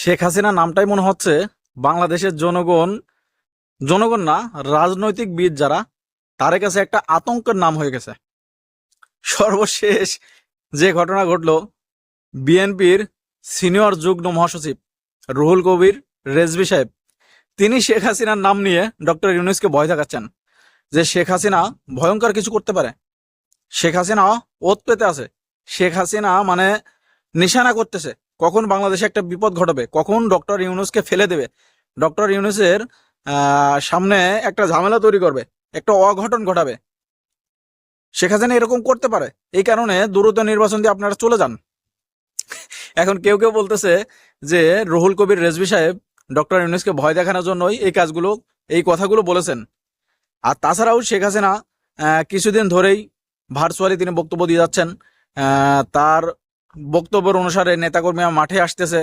শেখ হাসিনা নামটাই মনে হচ্ছে বাংলাদেশের জনগণ জনগণ না, রাজনৈতিক বিদ যারা, তাদের কাছে একটা আতঙ্কের নাম হয়ে গেছে। সর্বশেষ যে ঘটনা ঘটলো, বিএনপির সিনিয়র যুগ্ম মহাসচিব রুহুল কবির রেজবি সাহেব, তিনি শেখ হাসিনার নাম নিয়ে ডক্টর ইউনুসকে ভয় দেখাচ্ছেন যে শেখ হাসিনা ভয়ঙ্কর কিছু করতে পারে। শেখ হাসিনা ওত পেতে আছে। শেখ হাসিনা মানে নিশানা করতেছে। কখন বাংলাদেশে একটা বিপদ ঘটাবে? কখন ডক্টর ইউনুসকে ফেলে দেবে? ডক্টর ইউনুসের সামনে একটা ঝামেলা তৈরি করবে, একটা অঘটন ঘটাবে। শেখ হাসিনা এরকম করতে পারে। এই কারণে দ্রুত নির্বাচন দিয়ে আপনারা চলে যান। এখন কেউ কেউ বলতেছে যে রুহুল কবির রেজবি সাহেব ডক্টর ইউনুসকে ভয় দেখানোর জন্যই এই কাজগুলো, এই কথাগুলো বলেছেন। আর তাছাড়াও শেখ হাসিনা কিছুদিন ধরেই ভার্চুয়ালি তিনি বক্তব্য দিয়ে যাচ্ছেন। তার বক্তব্যের অনুসারে নেতাকর্মীরা মাঠে আসতেছে।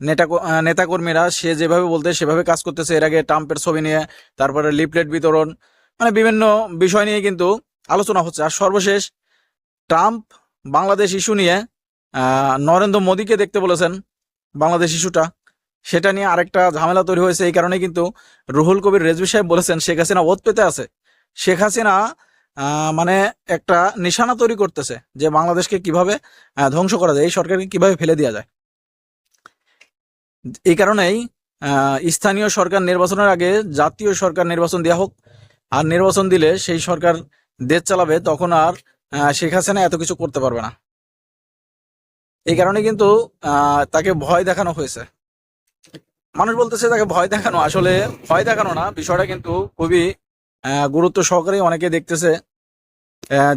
নেতা নেতাকর্মীরা সে যেভাবে বলতে, সেভাবে কাজ করতেছে। এর আগে ট্রাম্পের ছবি নিয়ে, তারপরে লিফলেট বিতরণ মানে বিভিন্ন বিষয় নিয়ে কিন্তু আলোচনা হচ্ছে। আর সর্বশেষ, ট্রাম্প বাংলাদেশ ইস্যু নিয়ে নরেন্দ্র মোদীকে দেখতে বলেছেন বাংলাদেশ ইস্যুটা। সেটা নিয়ে আরেকটা ঝামেলা তৈরি হয়েছে। এই কারণে কিন্তু রুহুল কবির রেজবি সাহেব বলেছেন, শেখ হাসিনা ওত পেতে আছে। শেখ হাসিনা মানে একটা নিশানা তৈরি করতেছে যে বাংলাদেশকে কীভাবে ধ্বংস করা যায়, এই সরকারকে কীভাবে ফেলে দেওয়া যায়। এই কারণেই স্থানীয় সরকার নির্বাচনের আগে জাতীয় সরকার নির্বাচন দেওয়া হোক, আর নির্বাচন দিলে সেই সরকার দেশ চালাবে, তখন আর শেখ হাসিনা এত কিছু করতে পারবে না। এই কারণে কিন্তু তাকে ভয় দেখানো হয়েছে। মানুষ বলতেছে তাকে ভয় দেখানো, আসলে ভয় দেখানো না, বিষয়টা কিন্তু খুবই গুরুত্ব সহকারে অনেকে দেখতেছে।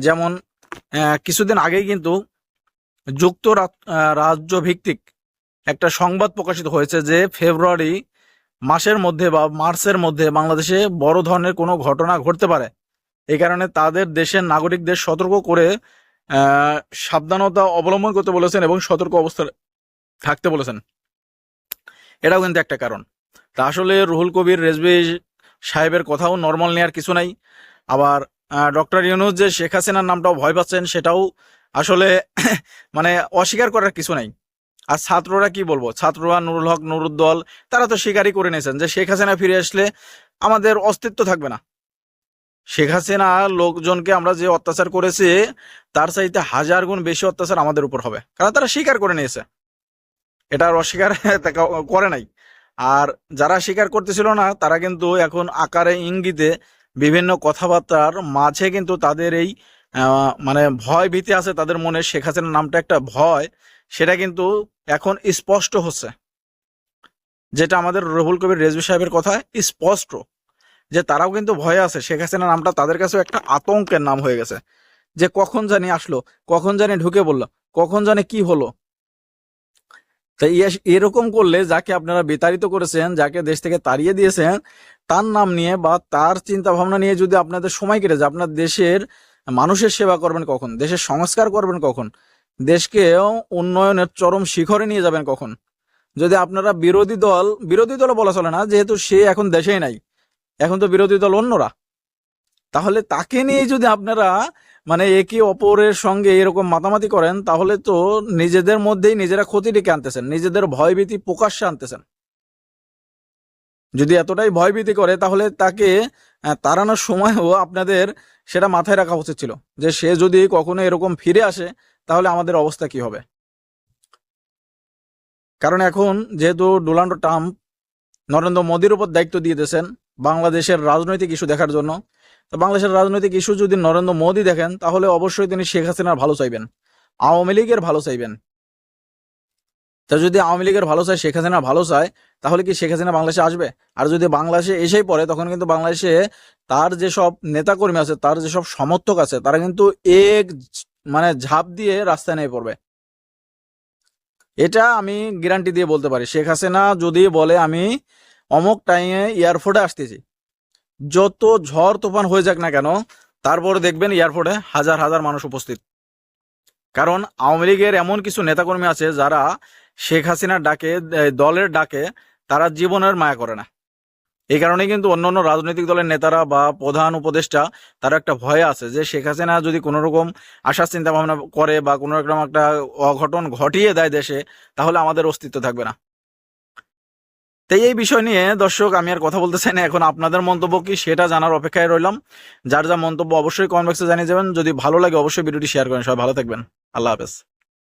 যেমন কিছুদিন আগেই কিন্তু যুক্ত রাজ্য ভিত্তিক একটা সংবাদ প্রকাশিত হয়েছে যে ফেব্রুয়ারি মাসের মধ্যে বা মার্চের মধ্যে বাংলাদেশে বড় ধরনের কোনো ঘটনা ঘটতে পারে। এই কারণে তাদের দেশের নাগরিকদের সতর্ক করে সাবধানতা অবলম্বন করতে বলেছেন এবং সতর্ক অবস্থা থাকতে বলেছেন। এটাও কিন্তু একটা কারণ। তা আসলে রুহুল কবির রেজবি সাহেবের কথাও নর্মাল নেওয়ার কিছু নাই। আবার ডক্টর ইউনুস যে শেখ হাসিনার নামটাও ভয় পাচ্ছেন, সেটাও আসলে মানে অস্বীকার করার কিছু নাই। আর ছাত্ররা কি বলব? ছাত্ররা নুরুল হক, নুরুদ্দল, তারা তো স্বীকারই করে নিয়েছেন যে শেখ হাসিনা ফিরে আসলে আমাদের অস্তিত্ব থাকবে না। শেখ হাসিনা লোকজনকে আমরা যে অত্যাচার করেছি, তার চাইতে হাজার গুণ বেশি অত্যাচার আমাদের উপর হবে। কারণ তারা স্বীকার করে নিয়েছে। এটা অস্বীকার করে নাই। আর যারা স্বীকার করতেছিল না, তারা কিন্তু এখন আকারে ইঙ্গিতে বিভিন্ন কথাবার্তার মাঝে কিন্তু তাদের এই মানে ভয় ভীতি আছে, তাদের মনে শেখ হাসিনার নামটা একটা ভয়, সেটা কিন্তু এখন স্পষ্ট হচ্ছে। যেটা আমাদের রহুল কবির রেজবি সাহেবের কথা স্পষ্ট, যে তারাও কিন্তু ভয়ে আছে, শেখ হাসিনার নামটা তাদের কাছেও একটা আতঙ্কের নাম হয়ে গেছে। যে কখন জানি আসলো, কখন জানি ঢুকে বলল, কখন জানি কি হলো তাই ইয়ে- এরকম করলে যাকে আপনারা বিতাড়িত করেছেন, যাকে দেশ থেকে তাড়িয়ে দিয়েছেন, তার নাম নিয়ে বা তার চিন্তা ভাবনা নিয়ে যদি আপনাদের সময় কেটে যায়, আপনার দেশের মানুষের সেবা করবেন কখন? দেশের সংস্কার করবেন কখন? দেশকে উন্নয়নের চরম শিখরে নিয়ে যাবেন কখন? যদি আপনারা বিরোধী দল বিরোধী দল বলা চলে না, যেহেতু সে এখন দেশেই নাই, এখন তো বিরোধী দল অন্যরা। তাহলে তাকে নিয়ে যদি আপনারা মানে একে অপরের সঙ্গে এরকম মাতামাতি করেন, তাহলে তো নিজেদের মধ্যেই নিজেরা ক্ষতি ডেকে আনতেছেন, নিজেদের ভয়ভীতি প্রকাশ্যে আনতেছেন। যদি এতটাই ভয়ভীতি করে, তাহলে তাকে তাড়ানোর সময়ও আপনাদের সেটা মাথায় রাখা উচিত ছিল, যে সে যদি কখনো এরকম ফিরে আসে, তাহলে আমাদের অবস্থা কি হবে? কারণ এখন যেহেতু ডোনাল্ড ট্রাম্প নরেন্দ্র মোদীর উপর দায়িত্ব দিয়ে দিয়েছেন বাংলাদেশের রাজনৈতিক ইস্যু দেখার জন্য। তো বাংলাদেশের রাজনৈতিক ইস্যু যদি নরেন্দ্র মোদী দেখেন, তাহলে অবশ্যই তিনি শেখ হাসিনার ভালো চাইবেন। আওয়ামী লীগের ভালো চাইবেন। তা যদি আওয়ামী লীগের ভালো চায়, শেখ হাসিনা ভালো চায়, তাহলে কি শেখ হাসিনা বাংলাদেশে আসবে? আর যদি বাংলাদেশে এসেই পড়ে, তখন কিন্তু বাংলাদেশে তার যেসব নেতাকর্মী আছে, তার যেসব সমর্থক আছে, তারা কিন্তু এক মানে ঝাঁপ দিয়ে রাস্তায় নেমে পড়বে। এটা আমি গ্যারান্টি দিয়ে বলতে পারি। শেখ হাসিনা যদি বলে, আমি অমুক টাইমে এয়ারপোর্টে আসতেছি। যত ঝড় তুফান হয়ে যাক না কেন, তারপরে দেখবেন এয়ারপোর্টে হাজার হাজার মানুষ উপস্থিত। কারণ আওয়ামী লীগের এমন কিছু নেতাকর্মী আছে যারা শেখ হাসিনার ডাকে দলের ডাকে তারা জীবনের মায়া করে না। এই কারণে কিন্তু অন্যান্য রাজনৈতিক দলের নেতারা বা প্রধান উপদেষ্টা তারা একটা ভয় আছে যে শেখ হাসিনা যদি কোনো রকম আসার চিন্তা ভাবনা করে বা কোনো রকম একটা অঘটন ঘটিয়ে দেয় দেশে, তাহলে আমাদের অস্তিত্ব থাকবে না। তো এই বিষয় নিয়ে, দর্শক, আমি আর কথা বলতে চাই না। এখন আপনাদের মন্তব্য কি সেটা জানার অপেক্ষায় রইলাম। যার যা মন্তব্য অবশ্যই কমেন্ট বক্সে জানিয়ে যাবেন। যদি ভালো লাগে, অবশ্যই ভিডিওটি শেয়ার করেন। সবাই ভালো থাকবেন। আল্লাহ হাফেজ।